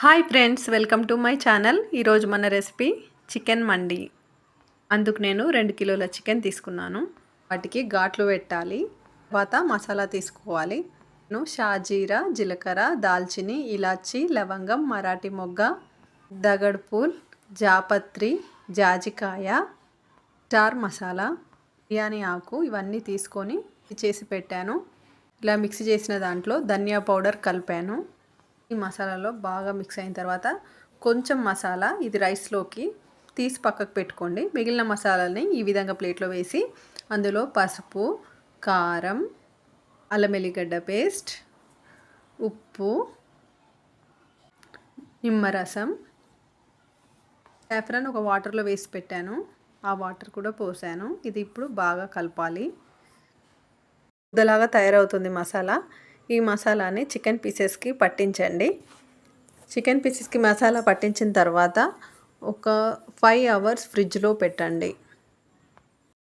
Hi friends welcome to my channel. ఈరోజు మన recipe chicken మండి. అందుకు నేను రెండు కిలోల చికెన్ తీసుకున్నాను. వాటికి ఘాట్లు పెట్టాలి. తర్వాత మసాలా తీసుకోవాలి. నేను షాజీరా జీలకర్ర దాల్చిని ఇలాచి లవంగం మరాఠీ మొగ్గ దగడ్పూల్ జాపత్రి జాజికాయ స్టార్ మసాలా బిర్యానీ ఆకు ఇవన్నీ తీసుకొని చేసి పెట్టాను. ఇలా మిక్స్ చేసిన దాంట్లో ధనియా పౌడర్ కలిపాను. ఈ మసాలాలో బాగా మిక్స్ అయిన తర్వాత కొంచెం మసాలా ఇది రైస్లోకి తీసి పక్కకు పెట్టుకోండి. మిగిలిన మసాలాని ఈ విధంగా ప్లేట్లో వేసి అందులో పసుపు కారం అల్లం ఎల్లిగడ్డ పేస్ట్ ఉప్పు నిమ్మరసం సాఫ్రాన్ ఒక వాటర్లో వేసి పెట్టాను. ఆ వాటర్ కూడా పోసాను. ఇది ఇప్పుడు బాగా కలపాలి. ముద్దలాగా తయారవుతుంది మసాలా. ఈ మసాలాని చికెన్ పీసెస్కి పట్టించండి. చికెన్ పీసెస్కి మసాలా పట్టించిన తర్వాత ఒక ఫైవ్ అవర్స్ ఫ్రిడ్జ్లో పెట్టండి.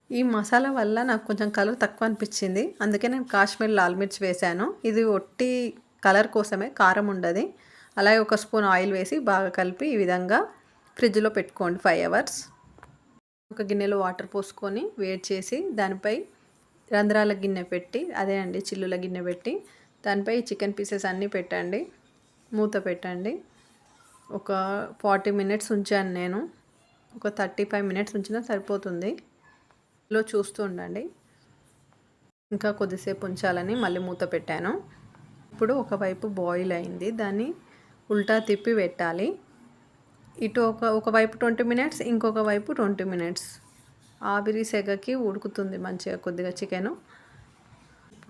ఈ మసాలా వల్ల నాకు కొంచెం కలర్ తక్కువ అనిపించింది. అందుకే నేను కాశ్మీర్ లాల్ మిర్చి వేశాను ఇది ఒట్టి కలర్ కోసమే కారం ఉండదు. అలాగే ఒక స్పూన్ ఆయిల్ వేసి బాగా కలిపి ఈ విధంగా ఫ్రిడ్జ్లో పెట్టుకోండి ఫైవ్ అవర్స్. ఒక గిన్నెలో వాటర్ పోసుకొని వేడి చేసి దానిపై రంధ్రాల గిన్నె పెట్టి అదే అండి చిల్లుల గిన్నె పెట్టి దానిపై చికెన్ పీసెస్ అన్నీ పెట్టండి. మూత పెట్టండి. ఒక ఫార్టీ మినిట్స్ ఉంచాను నేను. ఒక థర్టీ ఫైవ్ మినిట్స్ ఉంచినా సరిపోతుంది. లో చూస్తూ ఉండండి. ఇంకా కొద్దిసేపు ఉంచాలని మళ్ళీ మూత పెట్టాను. ఇప్పుడు ఒకవైపు బాయిల్ అయింది. దాన్ని ఉల్టా తిప్పి పెట్టాలి. ఇటు ఒక ఒకవైపు ట్వంటీ మినిట్స్ ఇంకొక వైపు ట్వంటీ మినిట్స్. ఆవిరి సెగకి ఉడుకుతుంది మంచిగా కొద్దిగా చికెను.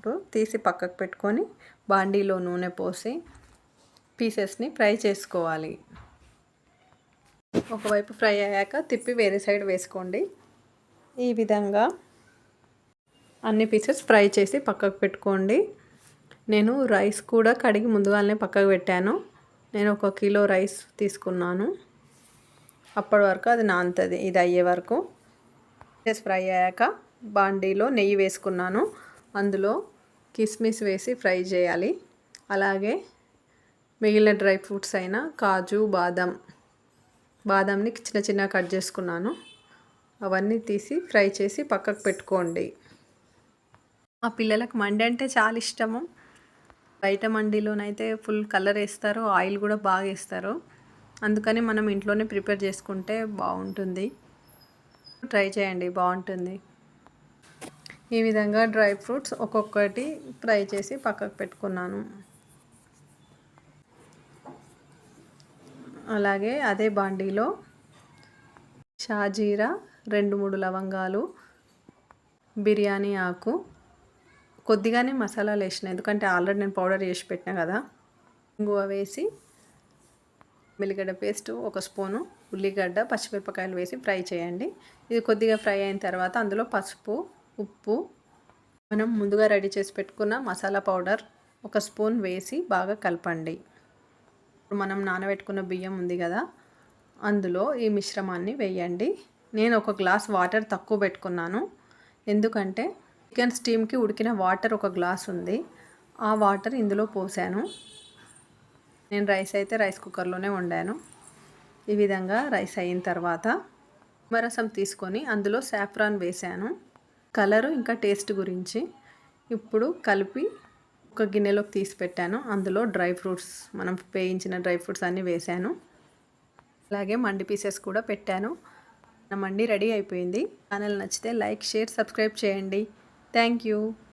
ఇప్పుడు తీసి పక్కకు పెట్టుకొని బాండీలో నూనె పోసి పీసెస్ని ఫ్రై చేసుకోవాలి. ఒకవైపు ఫ్రై అయ్యాక తిప్పి వేరే సైడ్ వేసుకోండి. ఈ విధంగా అన్ని పీసెస్ ఫ్రై చేసి పక్కకు పెట్టుకోండి. నేను రైస్ కూడా కడిగి ముందుగానే పక్కకు పెట్టాను. నేను ఒక కిలో రైస్ తీసుకున్నాను. అప్పటి వరకు అది నానుతుంది. ఇది అయ్యే వరకు. పీసెస్ ఫ్రై అయ్యాక బాండీలో నెయ్యి వేసుకున్నాను. అందులో కిస్మిస్ వేసి ఫ్రై చేయాలి. అలాగే మిగిలిన డ్రై ఫ్రూట్స్ అయినా కాజు బాదం బాదంని చిన్న చిన్న కట్ చేసుకున్నాను. అవన్నీ తీసి ఫ్రై చేసి పక్కకు పెట్టుకోండి. మా పిల్లలకు మండి అంటే చాలా ఇష్టము. బయట మండిలోనైతే ఫుల్ కలర్ వేస్తారు ఆయిల్ కూడా బాగా వేస్తారు. అందుకని మనం ఇంట్లోనే ప్రిపేర్ చేసుకుంటే బాగుంటుంది. ట్రై చేయండి బాగుంటుంది. ఈ విధంగా డ్రై ఫ్రూట్స్ ఒక్కొక్కటి ఫ్రై చేసి పక్కకు పెట్టుకున్నాను. అలాగే అదే బాండీలో షాజీరా రెండు మూడు లవంగాలు బిర్యానీ ఆకు. కొద్దిగానే మసాలాలు వేసిన ఎందుకంటే ఆల్రెడీ నేను పౌడర్ చేసి పెట్టినా కదా. ఇంగువ వేసి మెల్లిగడ్డ పేస్ట్ ఒక స్పూను ఉల్లిగడ్డ పచ్చిమిరపకాయలు వేసి ఫ్రై చేయండి. ఇది కొద్దిగా ఫ్రై అయిన తర్వాత అందులో పసుపు ఉప్పు. మనం ముందుగా రెడీ చేసి పెట్టుకున్న మసాలా పౌడర్ ఒక స్పూన్ వేసి బాగా కలపండి. ఇప్పుడు మనం నానబెట్టుకున్న బియ్యం ఉంది కదా అందులో ఈ మిశ్రమాన్ని వేయండి. నేను ఒక గ్లాస్ వాటర్ తక్కువ పెట్టుకున్నాను. ఎందుకంటే చికెన్ స్టీమ్కి ఉడికిన వాటర్ ఒక గ్లాస్ ఉంది. ఆ వాటర్ ఇందులో పోసాను. నేను రైస్ అయితే రైస్ కుక్కర్లోనే వండాను. ఈ విధంగా రైస్ అయిన తర్వాత నిమ్మరసం తీసుకొని అందులో సాఫ్రాన్ వేసాను. కలరు ఇంకా టేస్ట్ గురించి ఇప్పుడు కలిపి ఒక గిన్నెలోకి తీసి పెట్టాను. అందులో డ్రై ఫ్రూట్స్ మనం వేయించిన డ్రై ఫ్రూట్స్ అన్నీ వేసాను. అలాగే మండి పీసెస్ కూడా పెట్టాను. నా మండి రెడీ అయిపోయింది. ఛానల్ నచ్చితే లైక్ షేర్ సబ్స్క్రైబ్ చేయండి. Thank you.